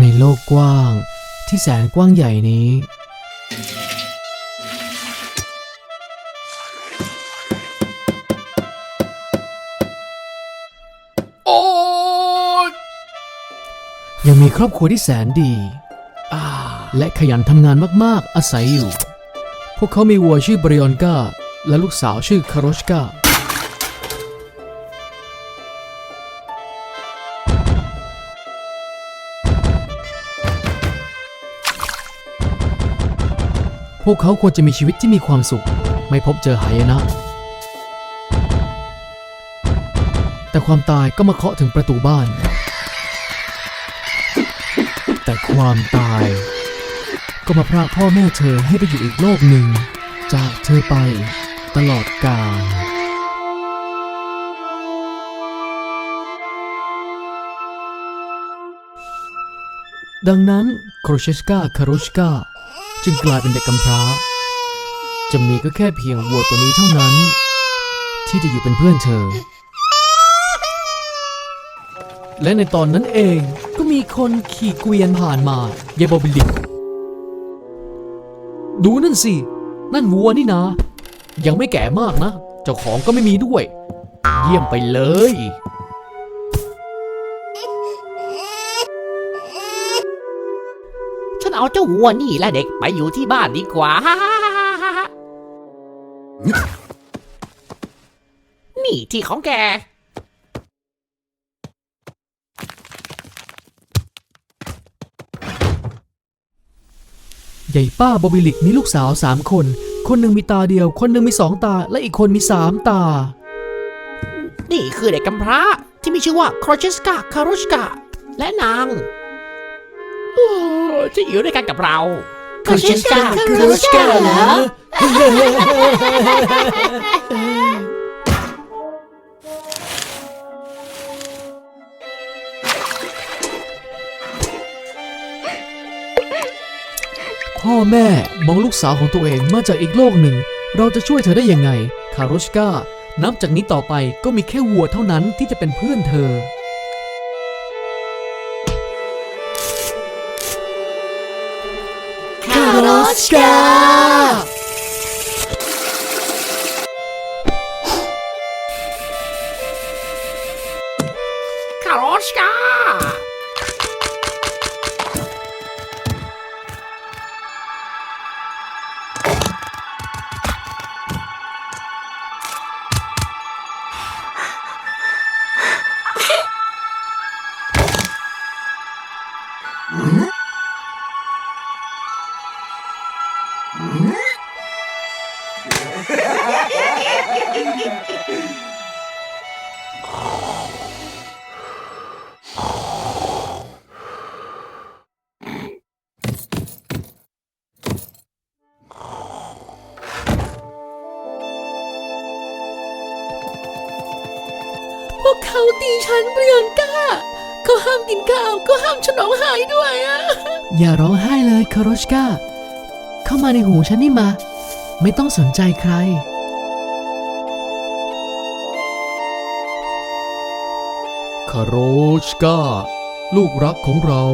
ในโลกกว้างที่แสนกว้างใหญ่นี้ โอ้ยยังมีครอบครัวที่แสนดี และขยันทำงานมาก ๆ อาศัยอยู่ พวกเขามีวัวชื่อบริออนกาและลูกสาวชื่อคาโรชกา พวกเขาควรจะมีชีวิตที่มีความสุข ไม่พบเจอหายนะ แต่ความตายก็มาเคาะถึงประตูบ้าน แต่ความตาย ก็มาพรากพ่อแม่เธอให้ไปอยู่อีกโลกหนึ่ง จากเธอไปตลอดกาลดังนั้นโครเชสกาคารุชกา จึงกลายเป็นเด็กกำพร้า จะมีก็แค่เพียงวัวตัวนี้เท่านั้น ที่จะอยู่เป็นเพื่อนเธอ และในตอนนั้นเองก็มีคนขี่เกวียนผ่านมาเยบอบิลิกดูนั่นสิ นั่นวัวนี่นะ ยังไม่แก่มากนะ เจ้าของก็ไม่มีด้วย เยี่ยมไปเลย เอาเจ้าวัวนี่และเด็กไปอยู่ที่บ้านดีกว่า นี่ที่ของแก ใหญ่ป้าบอบิลิกมีลูกสาวสามคน คนหนึ่งมีตาเดียว คนหนึ่งมีสองตา และอีกคนมีสามตา นี่คือเด็กกำพร้าที่มีชื่อว่าครอเชสกาคารุชกาและนางเออ จะอยู่ด้วยกันกับเรา Krushka Krushka เหรอพ่อแม่มองลูกสาวของตัวเองมาจากอีกโลกหนึ่ง เราจะช่วยเธอได้ยังไง คารุชกานับจากนี้ต่อไปก็มีแค่วัวเท่านั้นที่จะเป็นเพื่อนเธอ Oscar! พวกเขาตีฉันเปรียนก้า เขาห้ามกินข้าวก็ห้ามฉันร้องไห้ด้วยอะอย่าร้องไห้เลยคารุชกาเข้ามาในหูฉันนี่มา ไม่ต้องสนใจใคร คารุชกาลูกรักของเรา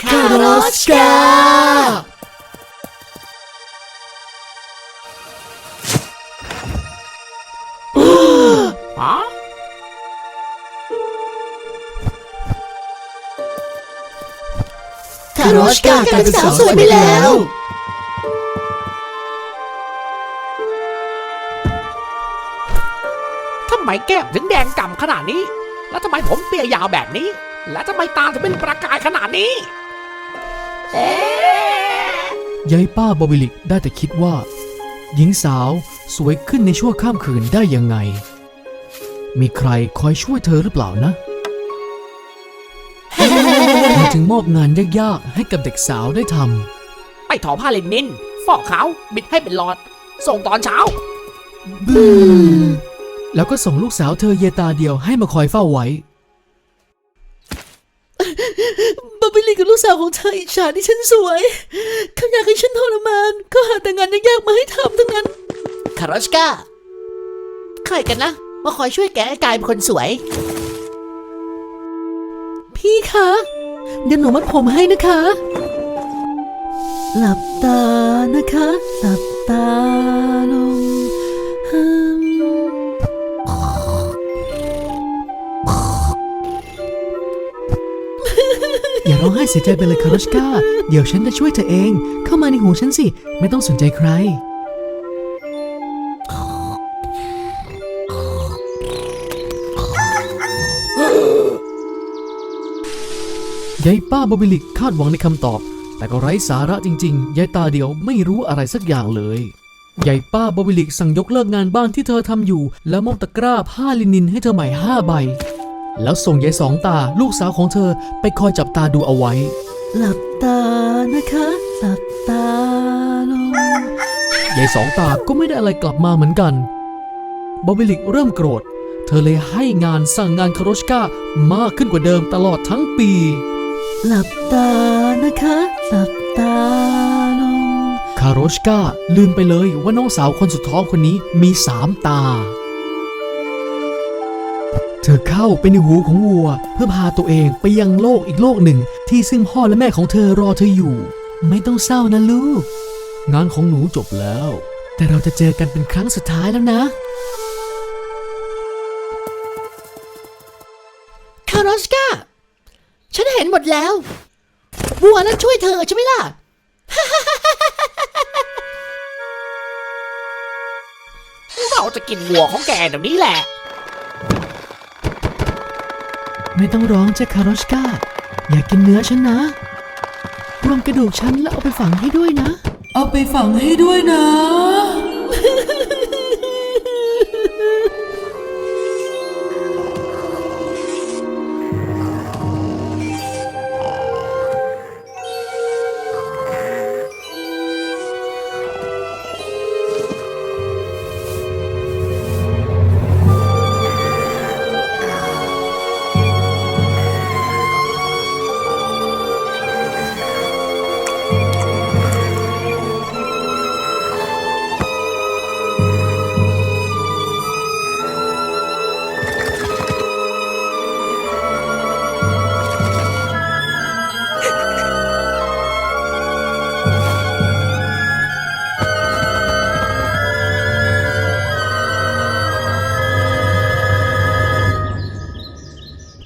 Krushka ฮ คารอชกากลายเป็นสาวสวยไปแล้ว ทำไมแก้มถึงแดงก่ำขนาดนี้ แล้วทำไมผมเปียยาวแบบนี้ แล้วทำไมตาถึงเป็นประกายขนาดนี้ เอ๊ะยายป้าบอบิลิกได้แต่คิดว่า หญิงสาวสวยขึ้นในชั่วข้ามคืนได้ยังไง มีใครคอยช่วยเธอหรือเปล่านะ จึงมอบงานยากๆ ให้กับเด็กสาวได้ทไปถอผ้าเลนินฟอกขาวบิดให้เป็นหลอด ส่งตอนเช้าำแล้วก็ส่งลูกสาวเธอเยตาเดียวให้มาคอยเฝ้าไว้บอบบิลลี่กับลูกสาวของเธออิจฉาที่ฉันสวยเขาอยากให้ฉันทรมานเขาหาแต่งานยากๆมาให้ทำทั้งนั้น คารอชกาใครกันนะ มาคอยช่วยแกให้กลายเป็นคนสวย พี่คะ เดี๋ยวหนูมัดผมให้นะคะ หลับตานะคะ หลับตาลงอย่าร้องไห้เสียใจไปเลยคารุชกาเดี๋ยวฉันจะช่วยเธอเอง เข้ามาในหูฉันสิ ไม่ต้องสนใจใคร ยายป้าบอบิลิกคาดหวังในคำตอบ แต่ก็ไร้สาระจริงๆ ยายตาเดียวไม่รู้อะไรสักอย่างเลยยายป้าบอบิลิกสั่งยกเลิกงานบ้านที่เธอทำอยู่ แล้วมอบตะกร้าผ้าลินินให้เธอใหม่ห้าใบ แล้วส่งยายสองตาลูกสาวของเธอไปคอยจับตาดูเอาไว้ หลับตานะคะหลับตาลงยายสองตาก็ไม่ได้อะไรกลับมาเหมือนกันบอบิลิกเริ่มโกรธ เธอเลยให้งานสั่งงานคาโรชกามากขึ้นกว่าเดิมตลอดทั้งปี หลับตานะคะ หลับตาลง คาโรชกาลืมไปเลยว่าน้องสาวคนสุดท้องคนนี้มีสามตา เธอเข้าไปในหูของวัว เพื่อพาตัวเองไปยังโลกอีกโลกหนึ่ง ที่ซึ่งพ่อและแม่ของเธอรอเธออยู่ ไม่ต้องเศร้านะลูก งานของหนูจบแล้ว แต่เราจะเจอกันเป็นครั้งสุดท้ายแล้วนะ คาร์ลสก เห็นหมดแล้ววัวนั้นช่วยเธอใช่ไหมล่ะ เราจะกินวัวของแกเดี๋ยวนี้แหละ ไม่ต้องร้องจ้ะคาโรชกาอยากกินเนื้อฉันนะ รวมกระดูกฉันแล้วเอาไปฝังให้ด้วยนะ เอาไปฝังให้ด้วยนะ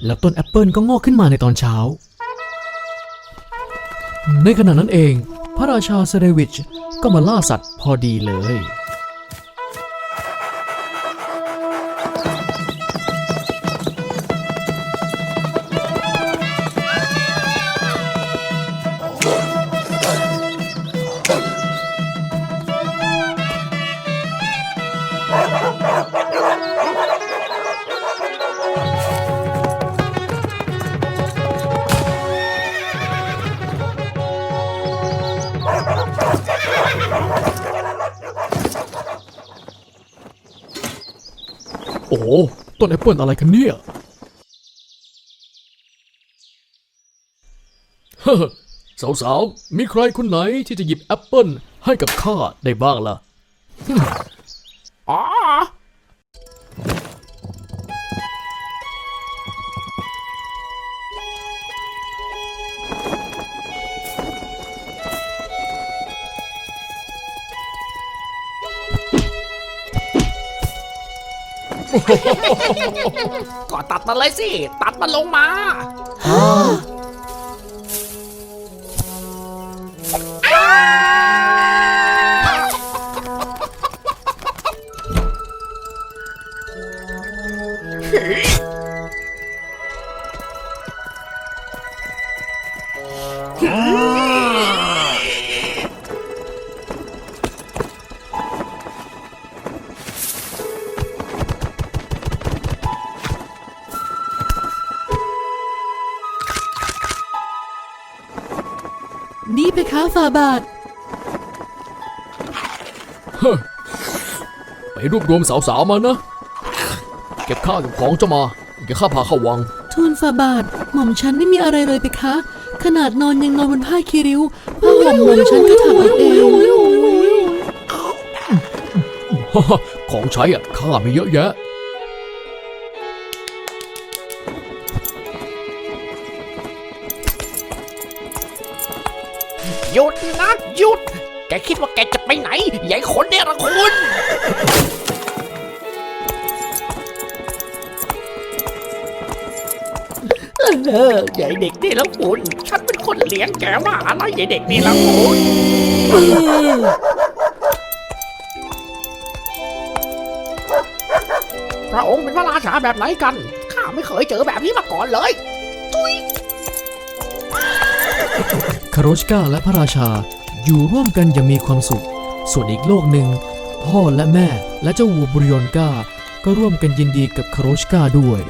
แล้วต้นแอปเปิลก็งอกขึ้นมาในตอนเช้า ในขณะนั้นเอง พระราชาเซเรวิชก็มาล่าสัตว์พอดีเลย โอ้ต้นแอปเปิลอะไรกันเนี่ยเฮ้อสาวๆ มีใครคนไหนที่จะหยิบแอปเปิลให้กับข้าได้บ้างล่ะอ๋อ ก็ตัดมันเลยสิ ตัดมันลงมา นี่เพคะฟาบาทไปรวบรวมสาวๆมานะ เก็บข้าวเก็บของเจ้ามาเดี๋ยวข้าพาเข้าวัง ทูลฟาบาท หม่อมฉันไม่มีอะไรเลยเพคะ ขนาดนอนยังนอนบนผ้าคีริ้วผ้าห่มหม่อมฉันก็ถักเอาเอง ของใช้อะข้ามีเยอะแยะ หยุดนะหยุด แกคิดว่าแกจะไปไหนใหญ่คนเนรคุณ เออใหญ่เด็กนี่แล้วคุณ ฉันเป็นคนเลี้ยงแกมาอะไรใหญ่เด็กนี่แล้วคุณพระองค์เป็นพระราชาแบบไหนกัน ข้าไม่เคยเจอแบบนี้มาก่อนเลยคาโรชกาและพระราชาอยู่ร่วมกันอย่างมีความสุข ส่วนอีกโลกหนึ่ง พ่อและแม่และเจ้าวัวบริยอนกาก็ร่วมกันยินดีกับคาโรชกาด้วย